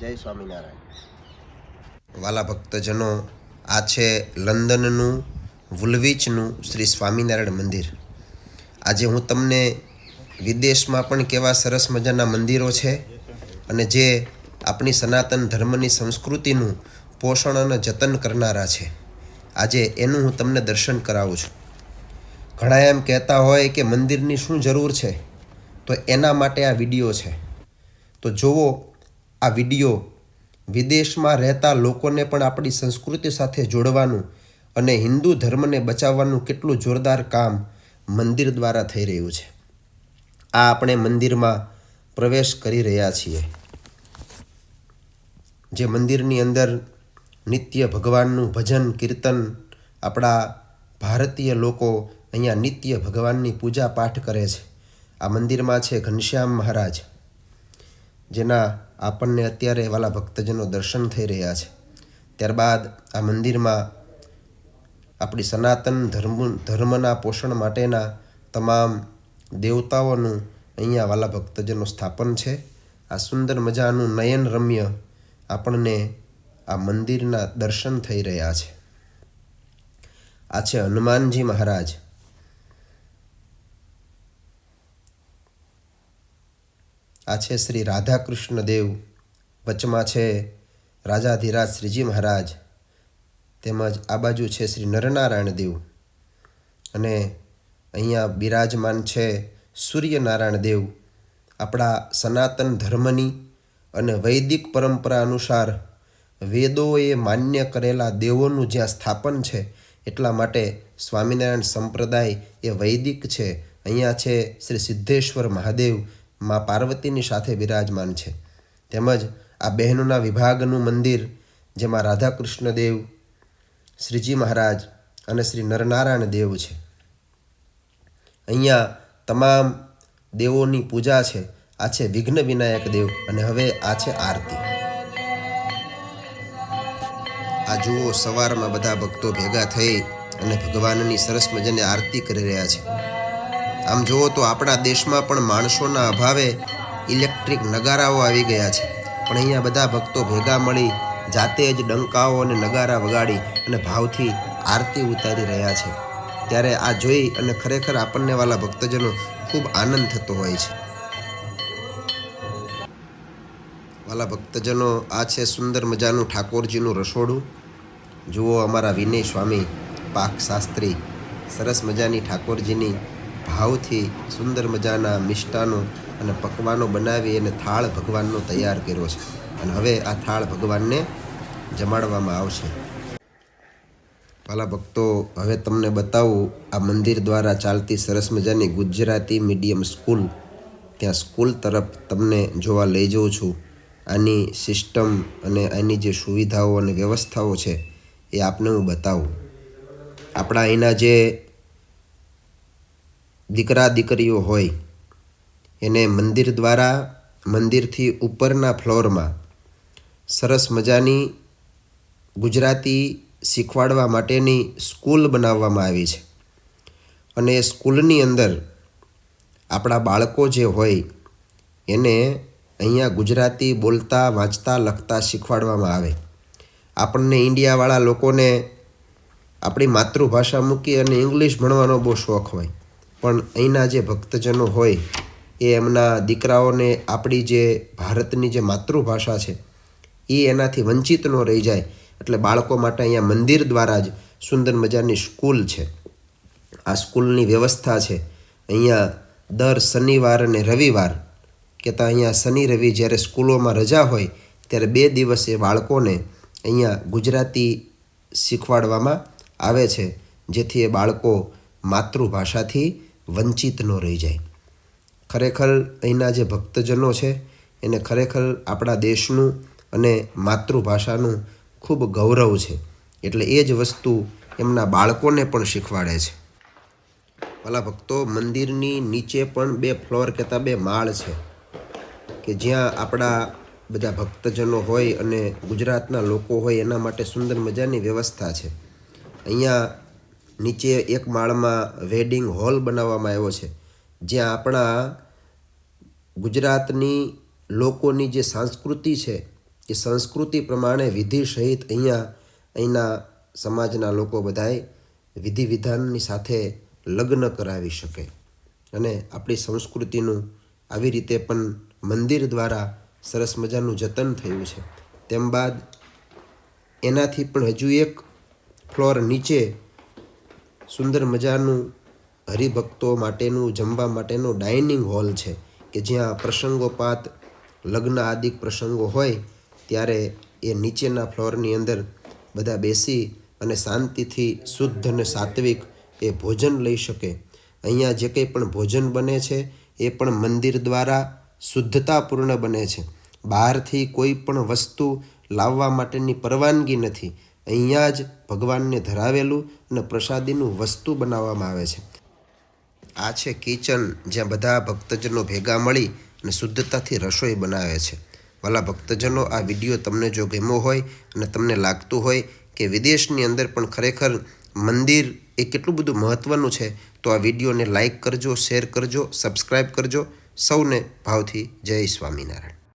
જય સ્વામિનારાયણ. વાલા ભક્તજનો, આ છે લંડનનું વુલવિચનું શ્રી સ્વામિનારાયણ મંદિર. આજે હું તમને વિદેશમાં પણ કેવા સરસ મજાના મંદિરો છે અને જે આપણી સનાતન ધર્મની સંસ્કૃતિનું પોષણ અને જતન કરનારા છે. આજે એનું હું તમને દર્શન કરાવું છું. ઘણા એમ કહેતા હોય કે મંદિરની શું જરૂર છે? તો એના માટે આ વીડિયો છે. તો જુઓ આ વીડિયો વિદેશમાં રહેતા લોકોને પણ આપણી સંસ્કૃતિ સાથે જોડવાનું અને હિન્દુ ધર્મને બચાવવાનું કેટલું જોરદાર કામ મંદિર દ્વારા થઈ રહ્યું છે. આ આપણે મંદિરમાં પ્રવેશ કરી રહ્યા છીએ. જે મંદિરની અંદર નિત્ય ભગવાનનું ભજન, કીર્તન આપણા ભારતીય લોકો અહીંયા નિત્ય ભગવાનની પૂજા પાઠ કરે છે. આ મંદિરમાં છે ઘનશ્યામ મહારાજ, જેના આપણને અત્યારે વાલા ભક્તજનો દર્શન થઈ રહ્યા છે. ત્યારબાદ આ મંદિરમાં આપણી સનાતન ધર્મ, ધર્મના પોષણ માટેના તમામ દેવતાઓનું અહીંયા વાલા ભક્તજનો સ્થાપન છે. આ સુંદર મજાનું નયન રમ્ય આપણને આ મંદિરના દર્શન થઈ રહ્યા છે. આ છે હનુમાનજી મહારાજ. આ છે શ્રી રાધાકૃષ્ણ દેવ. વચમાં છે રાજાધિરાજ શ્રીજી મહારાજ. તેમજ આ બાજુ છે શ્રી નરનારાયણ દેવ. અને અહીંયા બિરાજમાન છે સૂર્યનારાયણ દેવ. આપણા સનાતન ધર્મની અને વૈદિક પરંપરા અનુસાર વેદોએ માન્ય કરેલા દેવોનું જ્યાં સ્થાપન છે, એટલા માટે સ્વામિનારાયણ સંપ્રદાય એ વૈદિક છે. અહીંયા છે શ્રી સિદ્ધેશ્વર મહાદેવ મા પાર્વતીની સાથે બિરાજમાન છે. તેમજ આ બહેનોના વિભાગનું મંદિર, જેમાં રાધાકૃષ્ણ દેવ શ્રીજી મહારાજ અને શ્રી નરનારાયણ દેવ છે. અહીંયા તમામ દેવોની પૂજા છે. આ છે વિઘ્ન વિનાયક દેવ અને હવે આ છે આરતી. આ જુઓ, સવારમાં બધા ભક્તો ભેગા થઈ અને ભગવાનની સરસ મજાની આરતી કરી રહ્યા છે. આમ જુઓ તો આપણા દેશમાં પણ માણસોના અભાવે ઇલેક્ટ્રિક નગારાઓ આવી ગયા છે. પણ અહીંયા બધા ભક્તો ભેગા મળી જાતે જ ડંકાઓ અને નગારા વગાડી અને ભાવથી આરતી ઉતારી રહ્યા છે. ત્યારે આ જોઈ અને ખરેખર આપણને વાલા ભક્તજનો ખૂબ આનંદ થતો હોય છે. વાલા ભક્તજનો, આ છે સુંદર મજાનું ઠાકોરજીનું રસોડું. જુઓ અમારા વિનય સ્વામી, પાક શાસ્ત્રી, સરસ મજાની ઠાકોરજીની ભાવથી સુંદર મજાના મિષ્ટાનો અને પકવાનો બનાવી અને થાળ ભગવાનનો તૈયાર કર્યો છે. અને હવે આ થાળ ભગવાનને જમાડવામાં આવશે. પાલા ભક્તો હવે તમને બતાવું, આ મંદિર દ્વારા ચાલતી સરસ મજાની ગુજરાતી મીડિયમ સ્કૂલ. ત્યાં સ્કૂલ તરફ તમને જોવા લઈ જઉં છું. આની સિસ્ટમ અને આની જે સુવિધાઓ અને વ્યવસ્થાઓ છે એ આપને હું બતાવું. આપણા અહીંના જે દીકરા દીકરીઓ હોય, એને મંદિર દ્વારા, મંદિરથી ઉપરના ફ્લોરમાં સરસ મજાની ગુજરાતી શીખવાડવા માટેની સ્કૂલ બનાવવામાં આવી છે. અને એ સ્કૂલની અંદર આપણા બાળકો જે હોય, એને અહીંયા ગુજરાતી બોલતા, વાંચતા, લખતા શીખવાડવામાં આવે. આપણને ઇન્ડિયાવાળા લોકોને આપણી માતૃભાષા મૂકી અને ઇંગ્લિશ ભણવાનો બહુ શોખ હોય. પણ અહીંના જે ભક્તજનો હોય, એ એમના દીકરાઓને આપણી જે ભારતની જે માતૃભાષા છે, એ એનાથી વંચિત ન રહી જાય. એટલે બાળકો માટે અહીંયા મંદિર દ્વારા જ સુંદર મજાની સ્કૂલ છે. આ સ્કૂલની વ્યવસ્થા છે. અહીંયા દર શનિવાર અને રવિવાર કે ત્યાં અહીંયા શનિ રવિ જ્યારે સ્કૂલોમાં રજા હોય, ત્યારે બે દિવસ બાળકોને અહીંયા ગુજરાતી શીખવાડવામાં આવે છે, જેથી એ બાળકો માતૃભાષાથી વંચિત ન રહી જાય. ખરેખર અહીંના જે ભક્તજનો છે, એને ખરેખર આપણા દેશનું અને માતૃભાષાનું ખૂબ ગૌરવ છે. એટલે એ જ વસ્તુ એમના બાળકોને પણ શીખવાડે છે. ભલા ભક્તો, મંદિરની નીચે પણ બે ફ્લોર કહેતા બે માળ છે કે જ્યાં આપણા બધા ભક્તજનો હોય અને ગુજરાતના લોકો હોય એના માટે સુંદર મજાની વ્યવસ્થા છે. અહીંયા નીચે એક માળમાં વેડિંગ હોલ બનાવવામાં આવ્યો છે, જ્યાં આપણા ગુજરાતની લોકોની જે સંસ્કૃતિ છે, એ સંસ્કૃતિ પ્રમાણે વિધિ સહિત અહીંયા, અહીંના સમાજના લોકો બધાએ વિધિ વિધાનની સાથે લગ્ન કરાવી શકે અને આપણી સંસ્કૃતિનું આવી રીતે પણ મંદિર દ્વારા સરસ મજાનું જતન થયું છે. તેમ બાદ એનાથી પણ હજુ એક ફ્લોર નીચે સુંદર મજાનું હરિભક્તો માટેનું, જમવા માટેનું ડાઇનિંગ હોલ છે કે જ્યાં પ્રસંગોપાત, લગ્ન આદિક પ્રસંગો હોય ત્યારે એ નીચેના ફ્લોરની અંદર બધા બેસી અને શાંતિથી શુદ્ધ અને સાત્વિક એ ભોજન લઈ શકે. અહીંયા જે કંઈ પણ ભોજન બને છે એ પણ મંદિર દ્વારા શુદ્ધતાપૂર્ણ બને છે. બહારથી કોઈ પણ વસ્તુ લાવવા માટેની પરવાનગી નથી. અહીંયા જ ભગવાનને ધરાવેલું અને પ્રસાદીનું વસ્તુ બનાવવામાં આવે છે. આ છે કિચન, જ્યાં બધા ભક્તજનો ભેગા મળી અને શુદ્ધતાથી રસોઈ બનાવે છે. વાલા ભક્તજનો આ વીડિયો તમને જો ગમ્યો હોય અને તમને લાગતું હોય કે વિદેશની અંદર પણ ખરેખર મંદિર એ કેટલું બધું મહત્ત્વનું છે, તો આ વિડીયોને લાઈક કરજો, શેર કરજો સબસ્ક્રાઈબ કરજો. સૌને ભાવથી જય સ્વામિનારાયણ.